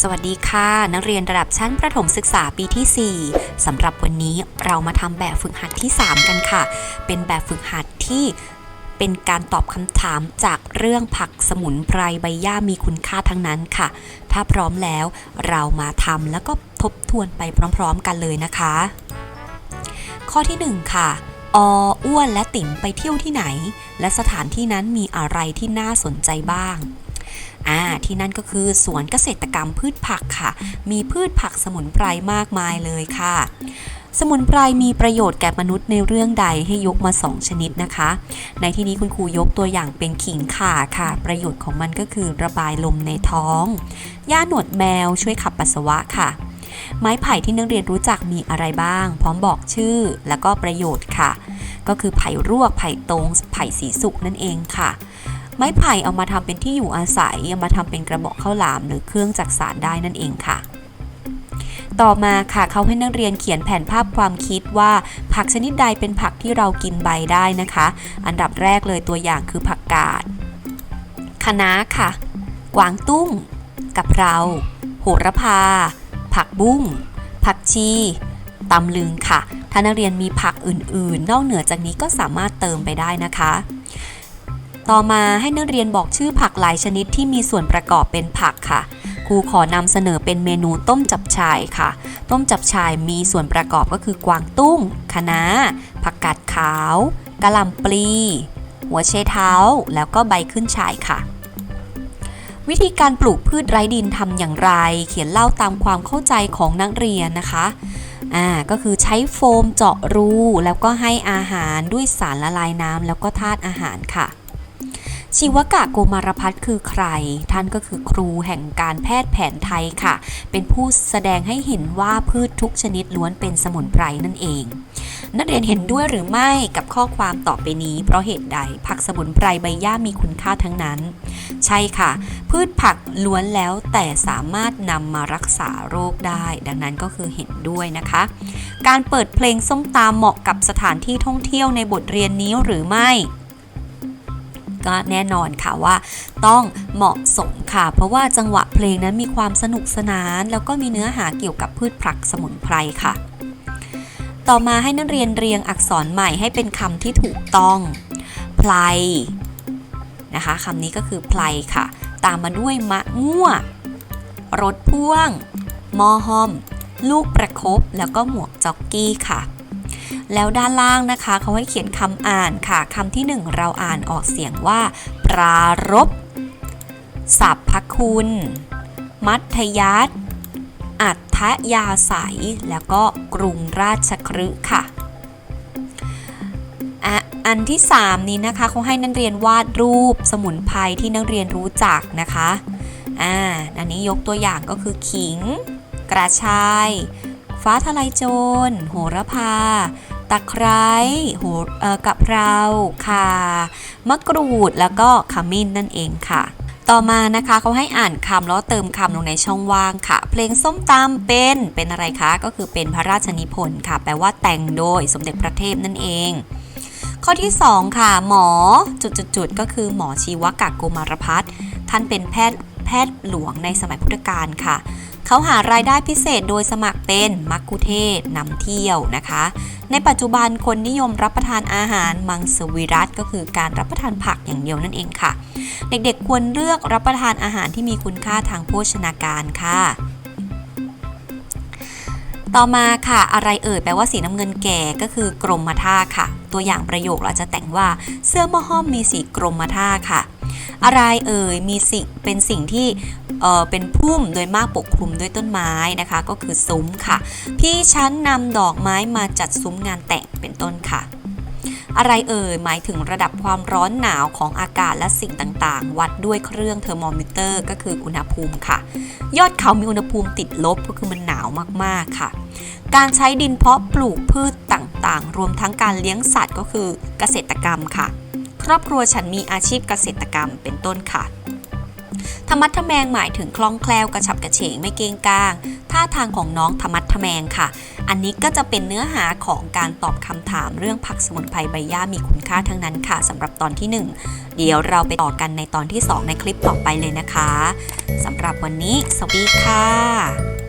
สวัสดีค่ะ นักเรียนระดับชั้นประถมศึกษาปีที่ 4สำหรับวันนี้เรามาทำแบบฝึกหัดที่ 3 กันค่ะ เป็นแบบฝึกหัดที่เป็นการตอบคำถามจากเรื่องผักสมุนไพรใบหญ้ามีคุณค่าทั้งนั้นค่ะ ถ้าพร้อมแล้วเรามาทำแล้วก็ทบทวนไปพร้อม ๆ กันเลยนะคะ ข้อที่ 1 ค่ะออ้วนและติ๋มไปเที่ยวที่ไหน และสถานที่นั้นมีอะไรที่น่าสนใจบ้าง อ่าที่นั่นก็คือสวนเกษตรกรรมพืชผักค่ะ มีพืชผักสมุนไพรมากมายเลยค่ะ สมุนไพรมีประโยชน์แก่มนุษย์ในเรื่องใดให้ยกมา 2 ชนิดนะคะ ในที่นี้คุณครูยกตัวอย่างเป็นขิงข่าค่ะ ประโยชน์ของมันก็คือระบายลมในท้องย่าหนวดแมวช่วยขับปัสสาวะค่ะไม้ไผ่ที่นักเรียนรู้จักมีอะไรบ้าง พร้อมบอกชื่อแล้วก็ประโยชน์ค่ะ ก็คือไผ่รวก ไผ่ตรง ไผ่สีสุกนั่นเองค่ะ ไม้ไผ่เอามาทำเป็นที่อยู่อาศัยเอามาทำเป็นกระบอกข้าวหลามหรือเครื่องจักสานได้นั่นเองค่ะ ต่อมาค่ะเขาให้นักเรียนเขียนแผนภาพความคิดว่าผักชนิดใดเป็นผักที่เรากินใบได้นะคะ อันดับแรกเลยตัวอย่างคือผักกาดคะน้าค่ะ กวางตุ้งกะเพราโหระพา ผักบุ้ง ผักชีตำลึงค่ะ ถ้านักเรียนมีผักอื่นๆ นอกเหนือจากนี้ก็สามารถเติมไปได้นะคะ ต่อมาให้นักเรียนบอกชื่อผักหลายชนิดที่มีส่วนประกอบเป็นผักค่ะ ครูขอนำเสนอเป็นเมนูต้มจับฉ่ายค่ะ ต้มจับฉ่ายมีส่วนประกอบก็คือกวางตุ้งคะน้า ผักกาดขาวกะหล่ำปลี หัวเชเท้า แล้วก็ใบขึ้นฉ่ายค่ะ วิธีการปลูกพืชไร้ดินทำอย่างไร เขียนเล่าตามความเข้าใจของนักเรียนนะคะอ่าก็คือใช้โฟมเจาะรู แล้วก็ให้อาหารด้วยสารละลายน้ำแล้วก็ธาตุอาหารค่ะ ชีวกะโกมารพัฒน์คือใคร ท่านก็คือครูแห่งการแพทย์แผนไทยค่ะ เป็นผู้แสดงให้เห็นว่าพืชทุกชนิดล้วนเป็นสมุนไพรนั่นเอง นักเรียนเห็นด้วยหรือไม่กับข้อความต่อไปนี้ เพราะเหตุใดผักสมุนไพรใบหญ้ามีคุณค่าทั้งนั้น ใช่ค่ะ พืชผักล้วนแล้วแต่สามารถนำมารักษาโรคได้ ดังนั้นก็คือเห็นด้วยนะคะ การเปิดเพลงส้มตาเหมาะกับสถานที่ท่องเที่ยวในบทเรียนนี้หรือไม่ ก็แน่นอนค่ะว่าต้องเหมาะสมค่ะ เพราะว่าจังหวะเพลงนั้นมีความสนุกสนาน แล้วก็มีเนื้อหาเกี่ยวกับพืชผักสมุนไพรค่ะ ต่อมาให้นักเรียนเรียงอักษรใหม่ให้เป็นคำที่ถูกต้องไพลนะคะคำนี้ก็คือไพลค่ะ ตามมาด้วยมะม่วรถพ่วงมอฮอม ลูกประคบแล้วก็หมวกจ็อกกี้ค่ะ แล้วด้านล่างนะคะเขาให้เขียนคำอ่านค่ะคำที่หนึ่งเราอ่านออกเสียงว่า ปรารบสัพพคุณ มัธยัตอัธยาศัยแล้วก็กรุงราชคฤห์ค่ะอะอันที่ 3 นี้นะคะเขาให้นักเรียนวาดรูปสมุนไพรที่นักเรียนรู้จักนะคะอ่าอันนี้ยกตัวอย่างก็คือขิง กระชาย ฟ้าทลายโจร โหระพา ตะไคร้โห่กะเพราข่ามะกรูด แล้วก็ขมิ้นนั่นเองค่ะต่อมานะคะเขาให้อ่านคำแล้วเติมคำลงในช่องว่างค่ะ เพลงส้มตำเป็นเป็นอะไรคะ ก็คือเป็นพระราชนิพนธ์ค่ะ แปลว่าแต่งโดยสมเด็จพระเทพนั่นเอง ข้อที่ 2 ค่ะ หมอจุดๆก็คือหมอชีวกะโกมารพัฒท่านเป็นแพทย์ แพทย์หลวงในสมัยพุทธกาลค่ะ เขาหารายได้พิเศษโดยสมัครเป็นมักคุเทศนำเที่ยวนะคะ ในปัจจุบันคนนิยมรับประทานอาหารมังสวิรัตก็คือการรับประทานผักอย่างเดียวนั่นเองค่ะ เด็กๆควรเลือกรับประทานอาหารที่มีคุณค่าทางโภชนาการค่ะต่อมาค่ะ อะไรเอ่ยแปลว่าสีน้ำเงินแก่ก็คือกรมท่าค่ะ ตัวอย่างประโยคเราจะแต่งว่าเสื้อหม้อห้อมมีสีกรมท่าค่ะ อะไรเอ่ยมีสิ่งเป็นสิ่งที่เออเป็นพุ่มโดยมากปกคลุมด้วยต้นไม้นะคะ ก็คือซุ้มค่ะ พี่ชั้นนำดอกไม้มาจัดซุ้มงานแต่งเป็นต้นค่ะอะไรเอ่ยหมายถึงระดับความร้อนหนาวของอากาศและสิ่งต่างๆ วัดด้วยเครื่องเทอร์โมมิเตอร์ ก็คืออุณหภูมิค่ะ ยอดเขามีอุณหภูมิติดลบก็คือมันหนาวมากๆค่ะ การใช้ดินเพาะปลูกพืชต่างๆ รวมทั้งการเลี้ยงสัตว์ก็คือเกษตรกรรมค่ะ ครอบครัวฉันมีอาชีพเกษตรกรรมเป็นต้นค่ะธรรมัดทแมงหมายถึงคล่องแคล่วกระฉับกระเฉงไม่เกงกลาง ท่าทางของน้องธรรมัดทแมงค่ะ อันนี้ก็จะเป็นเนื้อหาของการตอบคำถามเรื่องผักสมุนไพรใบหญ้ามีคุณค่าทั้งนั้นค่ะสำหรับตอนที่ 1 เดี๋ยวเราไปต่อกันในตอนที่ 2 ในคลิปต่อไปเลยนะคะสำหรับวันนี้สวัสดีค่ะ